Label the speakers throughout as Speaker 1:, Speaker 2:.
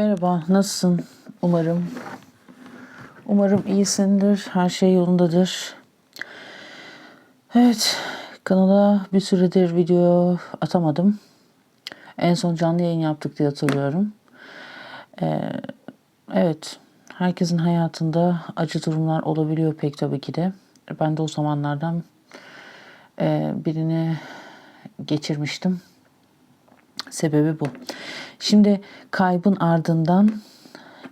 Speaker 1: Merhaba, nasılsın? Umarım. Umarım iyisindir, her şey yolundadır. Evet, kanala bir süredir video atamadım. En son canlı yayın yaptık diye hatırlıyorum. Ee, evet, herkesin hayatında acı durumlar olabiliyor pek tabii ki de. Ben de o zamanlardan e, birini geçirmiştim. Sebebi bu. Şimdi kaybın ardından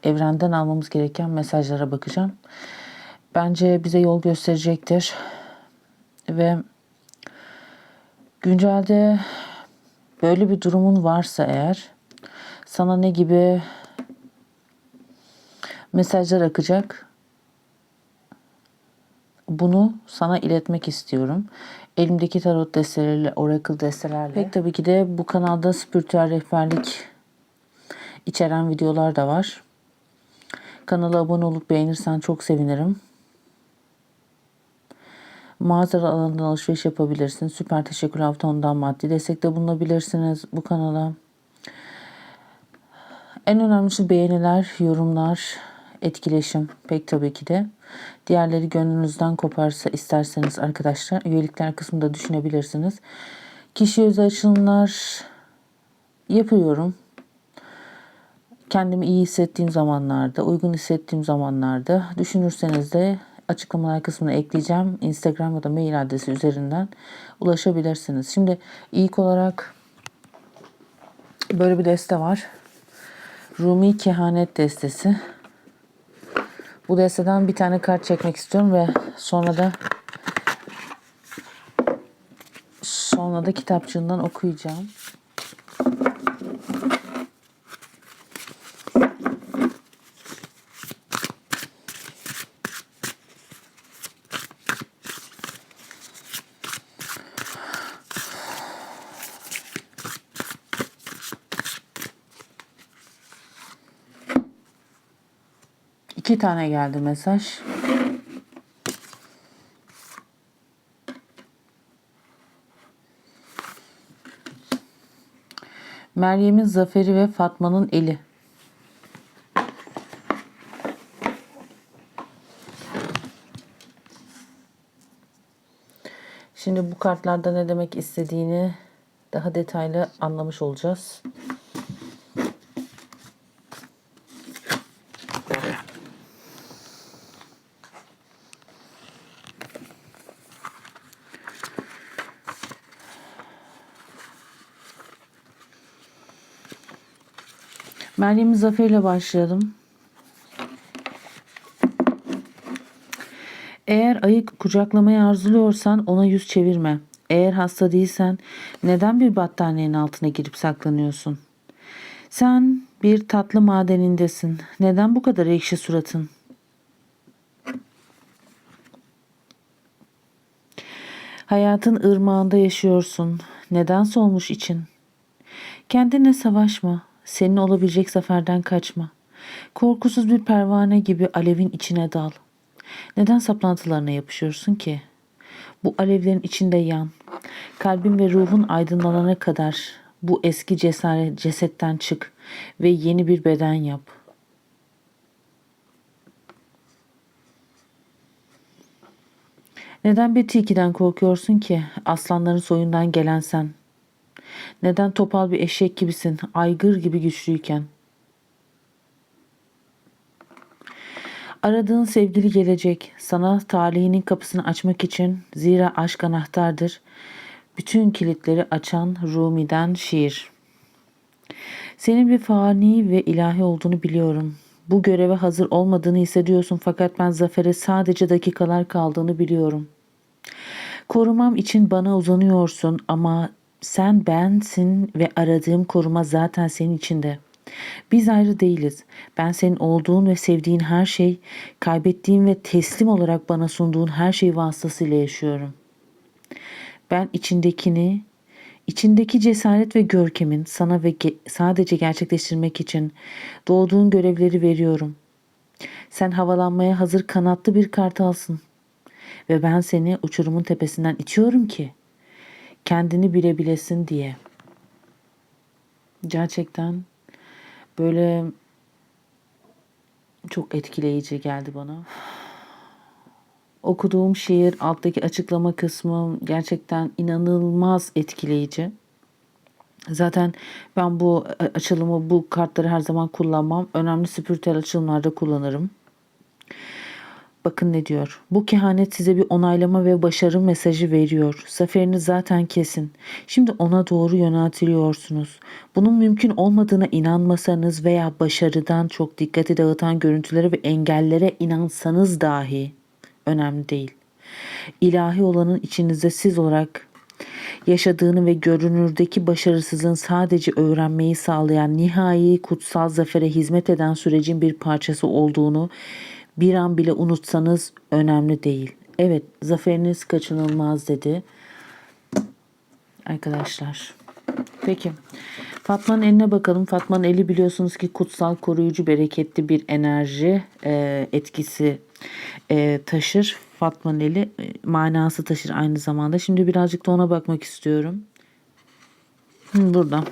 Speaker 1: evrenden almamız gereken mesajlara bakacağım. Bence bize yol gösterecektir. Ve güncelde böyle bir durumun varsa eğer sana ne gibi mesajlar akacak bunu sana iletmek istiyorum. Elimdeki tarot desteleriyle, oracle destelerle. Pek tabii ki de bu kanalda spiritüel rehberlik içeren videolar da var. Kanala abone olup beğenirsen çok sevinirim. Mağaza alanından alışveriş yapabilirsin. Süper Teşekkür Haftan'dan maddi destekte bulunabilirsiniz bu kanala. En önemlisi beğeniler, yorumlar, etkileşim pek tabii ki de. Diğerleri gönlünüzden koparsa isterseniz arkadaşlar üyelikler kısmında düşünebilirsiniz. Kişi özel açılımlar yapıyorum. Kendimi iyi hissettiğim zamanlarda, uygun hissettiğim zamanlarda düşünürseniz de açıklamalar kısmına ekleyeceğim. Instagram ya da mail adresi üzerinden ulaşabilirsiniz. Şimdi ilk olarak böyle bir deste var. Rumi Kehanet Destesi. Bu desteden bir tane kart çekmek istiyorum ve sonra da sonra da kitapçığından okuyacağım. İki tane geldi mesaj. Meryem'in zaferi ve Fatma'nın eli. Şimdi bu kartlarda ne demek istediğini daha detaylı anlamış olacağız. Meryem'in zaferiyle başlayalım. Eğer ayı kucaklamayı arzuluyorsan ona yüz çevirme. Eğer hasta değilsen neden bir battaniyenin altına girip saklanıyorsun? Sen bir tatlı madenindesin. Neden bu kadar ekşi suratın? Hayatın ırmağında yaşıyorsun. Neden solmuş için? Kendine savaşma. Senin olabilecek zaferden kaçma. Korkusuz bir pervane gibi alevin içine dal. Neden saplantılarına yapışıyorsun ki? Bu alevlerin içinde yan. Kalbin ve ruhun aydınlanana kadar bu eski cesaret cesetten çık ve yeni bir beden yap. Neden bir tilkiden korkuyorsun ki? Aslanların soyundan gelen sen. Neden topal bir eşek gibisin, aygır gibi güçlüyken? Aradığın sevgili gelecek. Sana talihinin kapısını açmak için zira aşk anahtardır. Bütün kilitleri açan Rumi'den şiir. Senin bir fani ve ilahi olduğunu biliyorum. Bu göreve hazır olmadığını hissediyorsun fakat ben zafere sadece dakikalar kaldığını biliyorum. Korumam için bana uzanıyorsun ama sen bensin ve aradığım koruma zaten senin içinde. Biz ayrı değiliz. Ben senin olduğun ve sevdiğin her şey, kaybettiğin ve teslim olarak bana sunduğun her şey vasıtasıyla yaşıyorum. Ben içindekini, içindeki cesaret ve görkemin sana ve ge- sadece gerçekleştirmek için doğduğun görevleri veriyorum. Sen havalanmaya hazır kanatlı bir kartalsın. Ve ben seni uçurumun tepesinden itiyorum ki kendini bilebilesin diye. Gerçekten böyle çok etkileyici geldi bana. Okuduğum şiir, alttaki açıklama kısmı gerçekten inanılmaz etkileyici. Zaten ben bu açılımı, bu kartları her zaman kullanmam. Önemli spiritüel açılımlarda kullanırım. Bakın ne diyor. Bu kehanet size bir onaylama ve başarı mesajı veriyor. Zaferiniz zaten kesin. Şimdi ona doğru yöneltiliyorsunuz. Bunun mümkün olmadığına inanmasanız veya başarıdan çok dikkati dağıtan görüntülere ve engellere inansanız dahi önemli değil. İlahi olanın içinizde siz olarak yaşadığını ve görünürdeki başarısızlığın sadece öğrenmeyi sağlayan nihai kutsal zafere hizmet eden sürecin bir parçası olduğunu bir an bile unutsanız önemli değil. Evet zaferiniz kaçınılmaz dedi. Arkadaşlar. Peki. Fatma'nın eline bakalım. Fatma'nın eli biliyorsunuz ki kutsal, koruyucu, bereketli bir enerji e, etkisi e, taşır. Fatma'nın eli e, manası taşır aynı zamanda. Şimdi birazcık da ona bakmak istiyorum. Hı, burada.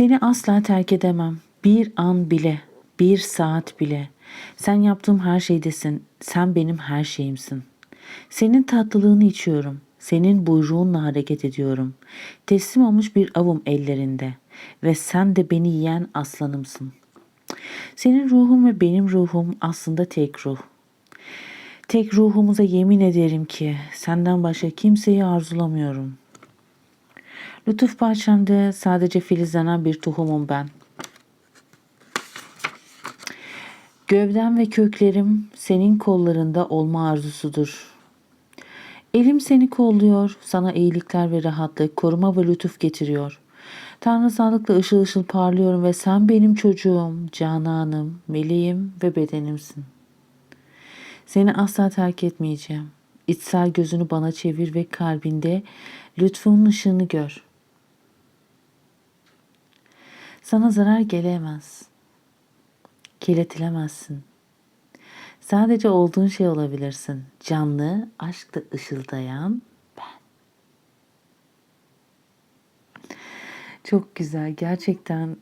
Speaker 1: Seni asla terk edemem. Bir an bile, bir saat bile. Sen yaptığım her şeydesin. Sen benim her şeyimsin. Senin tatlılığını içiyorum. Senin buyruğunla hareket ediyorum. Teslim olmuş bir avım ellerinde. Ve sen de beni yiyen aslanımsın. Senin ruhun ve benim ruhum aslında tek ruh. Tek ruhumuza yemin ederim ki senden başka kimseyi arzulamıyorum. Lütuf bahçemde sadece filizlenen bir tohumum ben. Gövdem ve köklerim senin kollarında olma arzusudur. Elim seni kolluyor, sana iyilikler ve rahatlık, koruma ve lütuf getiriyor. Tanrı sağlıkla ışıl ışıl parlıyorum ve sen benim çocuğum, cananım, meleğim ve bedenimsin. Seni asla terk etmeyeceğim. İçsel gözünü bana çevir ve kalbinde lütfunun ışığını gör.'' Sana zarar gelemez. Kirletilemezsin. Sadece olduğun şey olabilirsin. Canlı, aşkla ışıldayan ben. Çok güzel. Gerçekten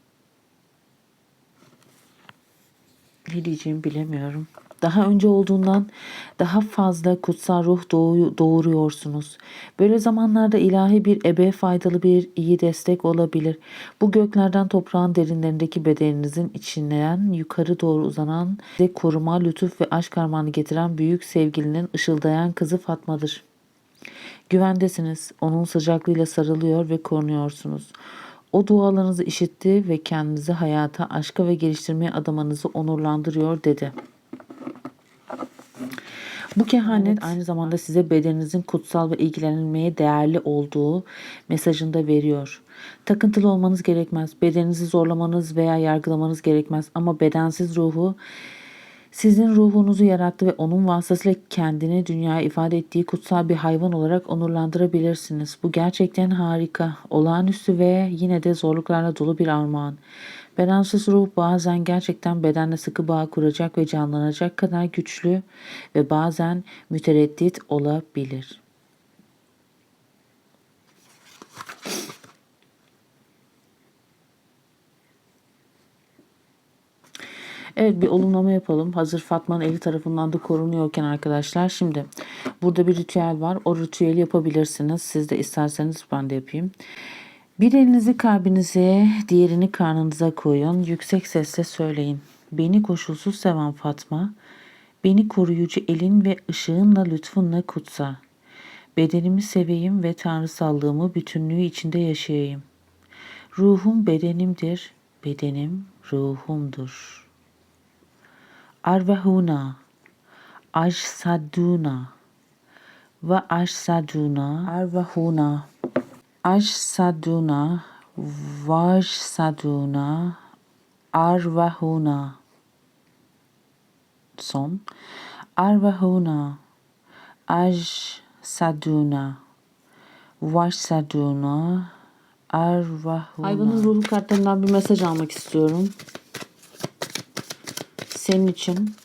Speaker 1: ne diyeceğimi bilemiyorum daha önce olduğundan daha fazla kutsal ruh doğuruyorsunuz. Böyle zamanlarda ilahi bir ebe faydalı bir iyi destek olabilir. Bu göklerden toprağın derinlerindeki bedeninizin içinden yukarı doğru uzanan size koruma, lütuf ve aşk armağanı getiren büyük sevgilinin ışıldayan kızı Fatma'dır. Güvendesiniz. Onun sıcaklığıyla sarılıyor ve korunuyorsunuz. O dualarınızı işitti ve kendinizi hayata, aşka ve geliştirmeye adamanızı onurlandırıyor dedi.'' Bu kehanet evet. aynı zamanda size bedeninizin kutsal ve ilgilenilmeye değerli olduğu mesajını da veriyor. Takıntılı olmanız gerekmez. Bedeninizi zorlamanız veya yargılamanız gerekmez. Ama bedensiz ruhu sizin ruhunuzu yarattı ve onun vasıtasıyla kendini dünyaya ifade ettiği kutsal bir hayvan olarak onurlandırabilirsiniz. Bu gerçekten harika, olağanüstü ve yine de zorluklarla dolu bir armağan. Bedensiz ruh bazen gerçekten bedenle sıkı bağ kuracak ve canlanacak kadar güçlü ve bazen mütereddit olabilir. Evet bir olumlama yapalım. Hazır Fatma'nın eli tarafından da korunuyorken arkadaşlar. Şimdi burada bir ritüel var. O ritüeli yapabilirsiniz. Siz de isterseniz ben de yapayım. Bir elinizi kalbinize, diğerini karnınıza koyun. Yüksek sesle söyleyin. Beni koşulsuz seven Fatma, beni koruyucu elin ve ışığınla lütfunla kutsa. Bedenimi seveyim ve tanrısallığımı bütünlüğü içinde yaşayayım. Ruhum bedenimdir, bedenim ruhumdur. Arvahuna, Ajsaduna ve Ajsaduna, Arvahuna. Ajsaduna, Vajsaduna, Arvahuna. Son. Arvahuna, Ajsaduna, Vaşsaduna Ervahuna. Hayvanın ruhu kartlarından bir mesaj almak istiyorum. Senin için.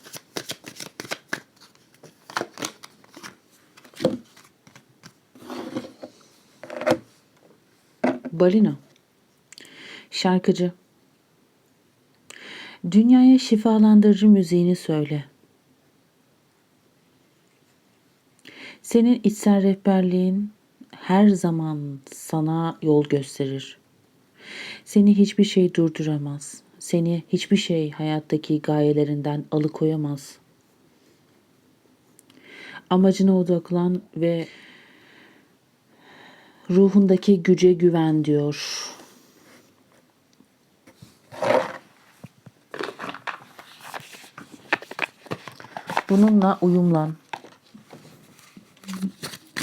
Speaker 1: Balina. Şarkıcı. Dünyaya şifalandırıcı müziğini söyle. Senin içsel rehberliğin her zaman sana yol gösterir. Seni hiçbir şey durduramaz. Seni hiçbir şey hayattaki gayelerinden alıkoyamaz. Amacına odaklan ve ruhundaki güce güven diyor. Bununla uyumlan.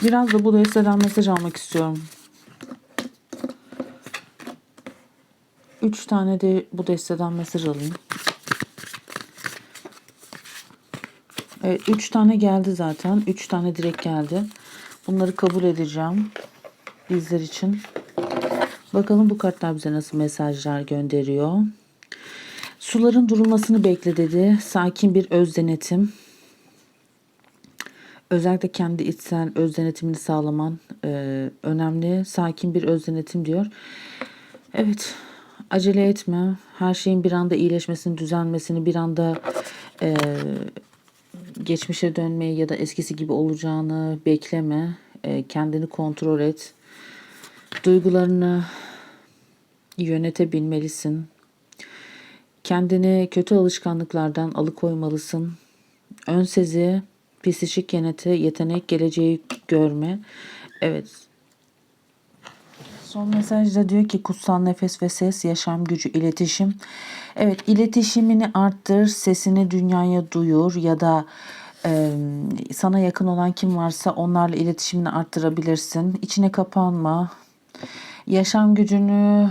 Speaker 1: Biraz da bu desteden mesaj almak istiyorum. Üç tane de bu desteden mesaj alayım. Evet, üç tane geldi zaten. Üç tane direkt geldi. Bunları kabul edeceğim. Bizler için. Bakalım bu kartlar bize nasıl mesajlar gönderiyor. Suların durulmasını bekle dedi. Sakin bir öz denetim. Özellikle kendi içsel öz denetimini sağlaman e, önemli. Sakin bir öz denetim diyor. Evet, acele etme. Her şeyin bir anda iyileşmesini, düzelmesini, bir anda e, geçmişe dönmeyi ya da eskisi gibi olacağını bekleme. E, kendini kontrol et. Duygularını yönetebilmelisin. Kendini kötü alışkanlıklardan alıkoymalısın. Ön sezi, psikik yeneti, yetenek, geleceği görme. Evet. Son mesajda diyor ki kutsal nefes ve ses, yaşam gücü, iletişim. Evet, iletişimini arttır, sesini dünyaya duyur ya da e, sana yakın olan kim varsa onlarla iletişimini arttırabilirsin. İçine kapanma. Yaşam gücünü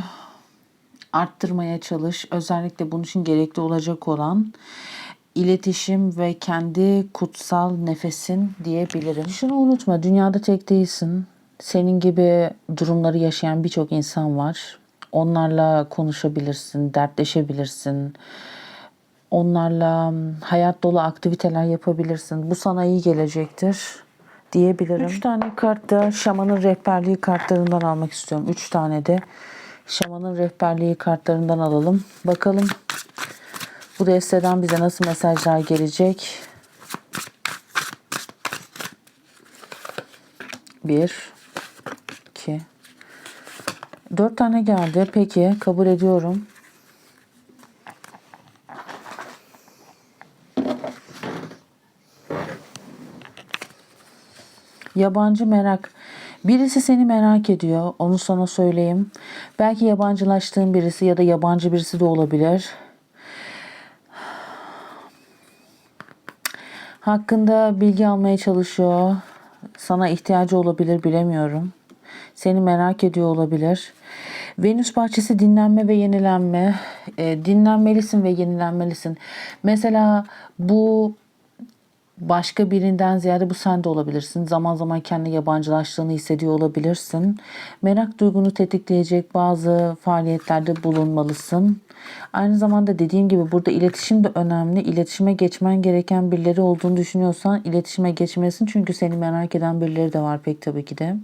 Speaker 1: arttırmaya çalış. Özellikle bunun için gerekli olacak olan iletişim ve kendi kutsal nefesin diyebilirim. Şunu unutma, dünyada tek değilsin. Senin gibi durumları yaşayan birçok insan var. Onlarla konuşabilirsin, dertleşebilirsin. Onlarla hayat dolu aktiviteler yapabilirsin. Bu sana iyi gelecektir diyebilirim. Üç tane kart da şamanın rehberliği kartlarından almak istiyorum. Üç tane de şamanın rehberliği kartlarından alalım. Bakalım bu desteden bize nasıl mesajlar gelecek? Bir, iki, dört tane geldi. Peki kabul ediyorum. Yabancı merak. Birisi seni merak ediyor. Onu sana söyleyeyim. Belki yabancılaştığın birisi ya da yabancı birisi de olabilir. Hakkında bilgi almaya çalışıyor. Sana ihtiyacı olabilir bilemiyorum. Seni merak ediyor olabilir. Venüs bahçesi dinlenme ve yenilenme. E, dinlenmelisin ve yenilenmelisin. Mesela bu başka birinden ziyade bu sen de olabilirsin. Zaman zaman kendi yabancılaştığını hissediyor olabilirsin. Merak duygunu tetikleyecek bazı faaliyetlerde bulunmalısın. Aynı zamanda dediğim gibi burada iletişim de önemli. İletişime geçmen gereken birileri olduğunu düşünüyorsan iletişime geçmesin. Çünkü seni merak eden birileri de var pek tabii ki de.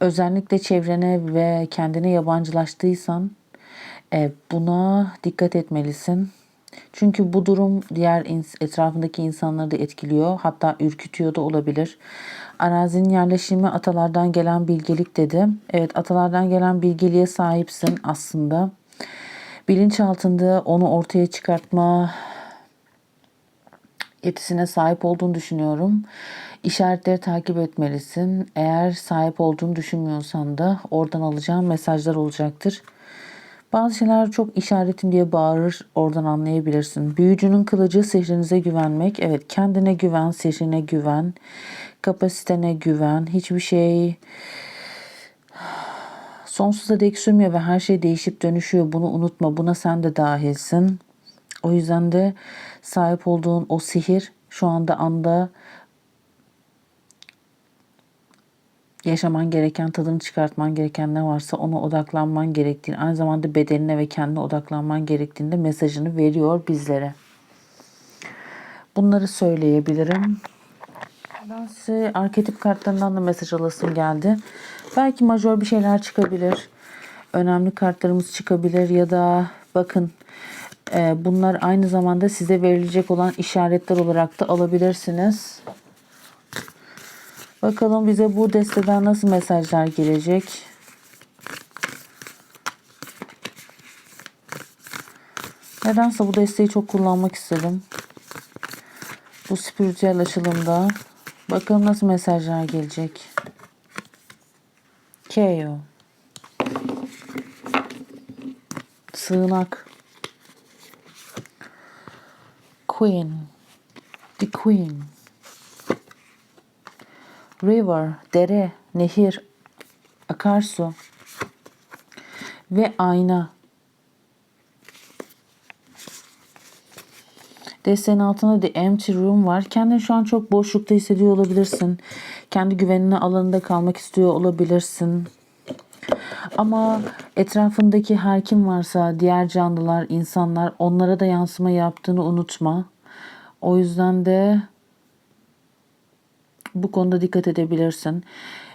Speaker 1: Özellikle çevrene ve kendine yabancılaştıysan e, buna dikkat etmelisin. Çünkü bu durum diğer etrafındaki insanları da etkiliyor. Hatta ürkütüyor da olabilir. Arazinin yerleşimi atalardan gelen bilgelik dedi. Evet atalardan gelen bilgeliğe sahipsin aslında. Bilinç altında onu ortaya çıkartma yetisine sahip olduğunu düşünüyorum. İşaretleri takip etmelisin. Eğer sahip olduğunu düşünmüyorsan da oradan alacağın mesajlar olacaktır. Bazı şeyler çok işaretim diye bağırır oradan anlayabilirsin. Büyücünün kılıcı sihrinize güvenmek. Evet kendine güven, sihrine güven, kapasitene güven. Hiçbir şey sonsuza dek sürmüyor ve her şey değişip dönüşüyor. Bunu unutma. Buna sen de dahilsin. O yüzden de sahip olduğun o sihir şu anda anda yaşaman gereken, tadını çıkartman gereken ne varsa ona odaklanman gerektiğini, aynı zamanda bedenine ve kendine odaklanman gerektiğinde mesajını veriyor bizlere. Bunları söyleyebilirim. Ben size arketip kartlarından da mesaj alasım geldi. Belki majör bir şeyler çıkabilir. Önemli kartlarımız çıkabilir ya da bakın e, bunlar aynı zamanda size verilecek olan işaretler olarak da alabilirsiniz. Bakalım bize bu desteden nasıl mesajlar gelecek. Nedense bu desteği çok kullanmak istedim. Bu spiritüel açılımda. Bakalım nasıl mesajlar gelecek. Keo. Sığınak. Queen. The Queen. River, dere, nehir, akarsu ve ayna. Desteğin altında The Empty Room var. Kendini şu an çok boşlukta hissediyor olabilirsin. Kendi güvenine alanında kalmak istiyor olabilirsin. Ama etrafındaki her kim varsa diğer canlılar, insanlar onlara da yansıma yaptığını unutma. O yüzden de bu konuda dikkat edebilirsin.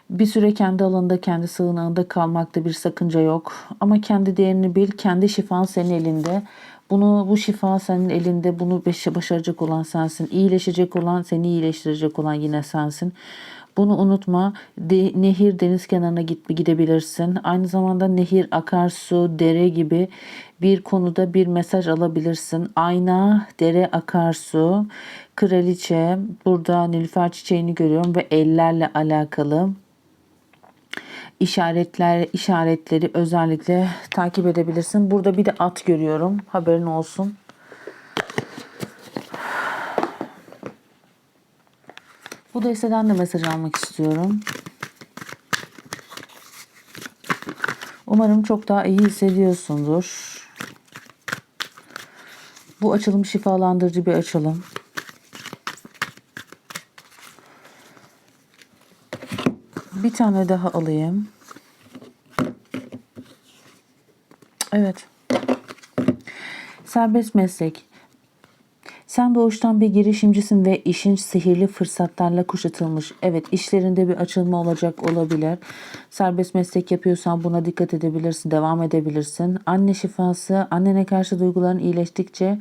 Speaker 1: Bir süre kendi alanında, kendi sığınağında kalmakta bir sakınca yok. Ama kendi değerini bil, kendi şifan senin elinde. Bunu bu şifa senin elinde. Bunu başaracak olan sensin. İyileşecek olan, seni iyileştirecek olan yine sensin. Bunu unutma. De, nehir deniz kenarına git, gidebilirsin. Aynı zamanda nehir, akarsu, dere gibi bir konuda bir mesaj alabilirsin. Ayna, dere, akarsu, kraliçe. Burada nilüfer çiçeğini görüyorum ve ellerle alakalı işaretler işaretleri özellikle takip edebilirsin. Burada bir de at görüyorum. Haberin olsun. Bu desteden de mesaj almak istiyorum. Umarım çok daha iyi hissediyorsundur. Bu açılım şifalandırıcı bir açılım. Bir tane daha alayım. Evet. Serbest meslek. Sen doğuştan bir girişimcisin ve işin sihirli fırsatlarla kuşatılmış. Evet işlerinde bir açılma olacak olabilir. Serbest meslek yapıyorsan buna dikkat edebilirsin, devam edebilirsin. Anne şifası, annene karşı duyguların iyileştikçe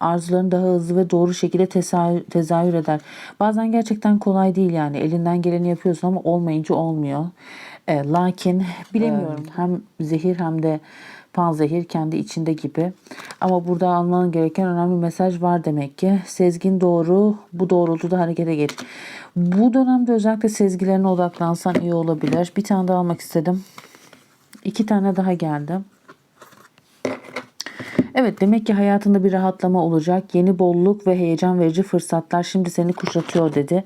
Speaker 1: arzuların daha hızlı ve doğru şekilde tezahür, tezahür eder. Bazen gerçekten kolay değil yani. Elinden geleni yapıyorsun ama olmayınca olmuyor. E, lakin bilemiyorum. Hem zehir hem de panzehir kendi içinde gibi. Ama burada alman gereken önemli mesaj var demek ki. Sezgin doğru, bu doğrultuda harekete geç. Bu dönemde özellikle sezgilerine odaklansan iyi olabilir. Bir tane daha almak istedim. İki tane daha geldi. Evet demek ki hayatında bir rahatlama olacak. Yeni bolluk ve heyecan verici fırsatlar şimdi seni kuşatıyor dedi.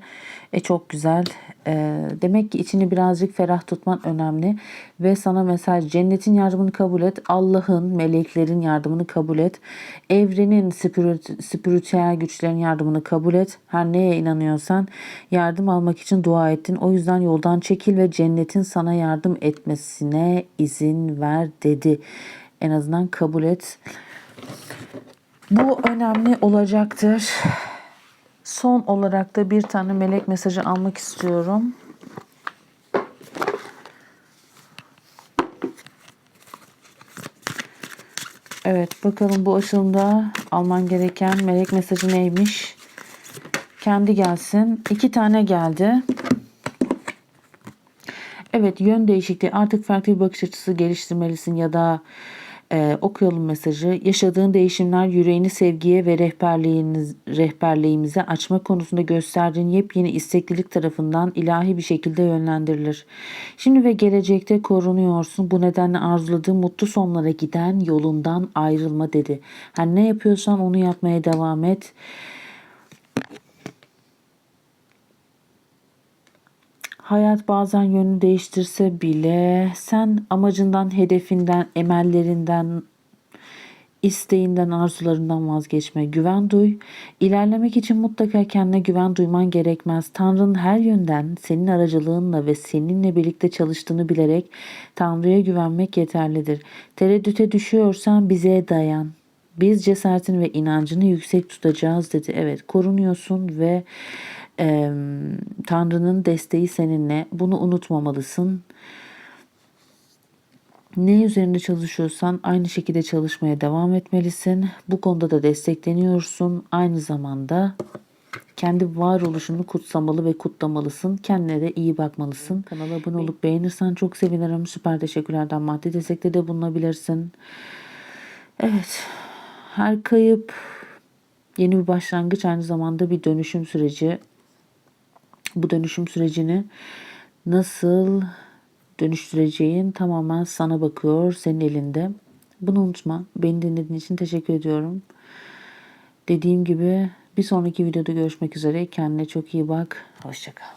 Speaker 1: E çok güzel. E, demek ki içini birazcık ferah tutman önemli. Ve sana mesaj cennetin yardımını kabul et. Allah'ın, meleklerin yardımını kabul et. Evrenin spirit, spiritüel güçlerin yardımını kabul et. Her neye inanıyorsan yardım almak için dua ettin. O yüzden yoldan çekil ve cennetin sana yardım etmesine izin ver dedi. En azından kabul et. Bu önemli olacaktır. Son olarak da bir tane melek mesajı almak istiyorum. Evet bakalım bu aşımda alman gereken melek mesajı neymiş? Kendi gelsin. İki tane geldi. Evet yön değişikliği artık farklı bir bakış açısı geliştirmelisin ya da ee, okuyalım mesajı. Yaşadığın değişimler yüreğini sevgiye ve rehberliğiniz, rehberliğimize açma konusunda gösterdiğin yepyeni isteklilik tarafından ilahi bir şekilde yönlendirilir. Şimdi ve gelecekte korunuyorsun. Bu nedenle arzuladığın mutlu sonlara giden yolundan ayrılma dedi. Her ne yapıyorsan onu yapmaya devam et. Hayat bazen yönünü değiştirse bile sen amacından, hedefinden, emellerinden isteğinden, arzularından vazgeçme. Güven duy. İlerlemek için mutlaka kendine güven duyman gerekmez. Tanrı'nın her yönden senin aracılığınla ve seninle birlikte çalıştığını bilerek Tanrı'ya güvenmek yeterlidir. Tereddüte düşüyorsan bize dayan. Biz cesaretini ve inancını yüksek tutacağız dedi. Evet korunuyorsun ve e, Tanrı'nın desteği seninle. Bunu unutmamalısın. Ne üzerinde çalışıyorsan aynı şekilde çalışmaya devam etmelisin. Bu konuda da destekleniyorsun. Aynı zamanda kendi varoluşunu kutsamalı ve kutlamalısın. Kendine de iyi bakmalısın. Kanala abone olup beğenirsen çok sevinirim. Süper teşekkürlerden maddi destekte de bulunabilirsin. Evet. Her kayıp yeni bir başlangıç aynı zamanda bir dönüşüm süreci. Bu dönüşüm sürecini nasıl dönüştüreceğin tamamen sana bakıyor, senin elinde. Bunu unutma. Beni dinlediğin için teşekkür ediyorum. Dediğim gibi bir sonraki videoda görüşmek üzere. Kendine çok iyi bak. Hoşçakal.